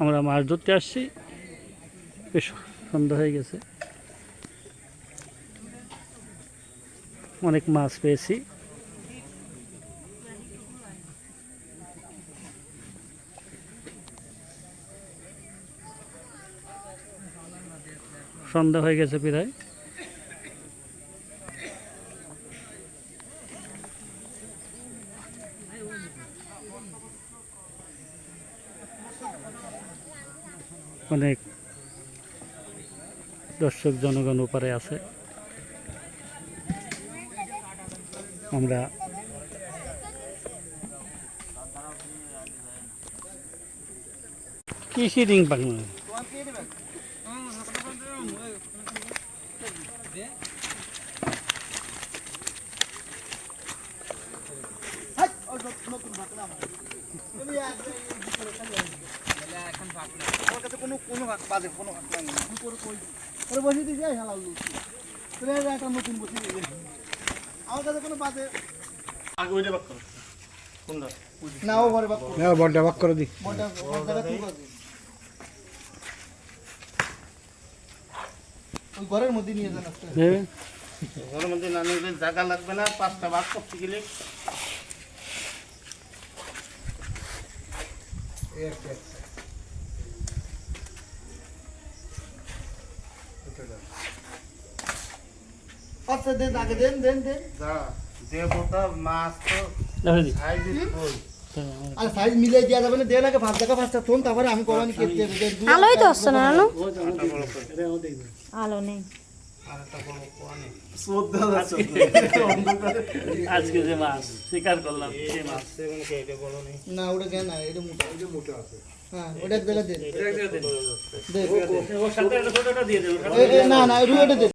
আমরা মাছ ধরতে আসছি। বেশ, সন্ধ্যা হয়ে গেছে। অনেক মাছ পেয়েছি। সন্ধ্যা হয়ে গেছে প্রায়। অনেক দর্শক জনগণ উপরে আছে আমরা কৃষি রিং আমার কাছে কোনো কোনো হাত বাজে কোনো হাত নাই আমি কই হালাল লুচি তোর একটা নতুন বসিয়ে দিয়েছি আমার কাছে কোনো বাজে আগে ওইটা বাক করো। কোনটা? না ও ঘরে বাপ না বলটা বাক করে দি বড়টা বড়টা তুই করবি ওই ঘরের মধ্যে নিয়ে যান আজকে ঘরের মধ্যে না জায়গা লাগবে না পাঁচটা ভাগ করতে গেলে। আচ্ছা দেন আগে দেন দেন দেন। যা যে বোতা মাছ তো আর সাইজ মিলে দেওয়া যাবে না দেন আগে পাঁচ টাকা পাঁচটা তারপরে আমি কমানি কেটে আলোই তো আসছে না আলো নেই। আজকে যে মাছ শিকার করলাম সেই মাছ। না। ওটা কেন না এটা মোটা। এটা মোটা আছে। হ্যাঁ না না রুয়েটা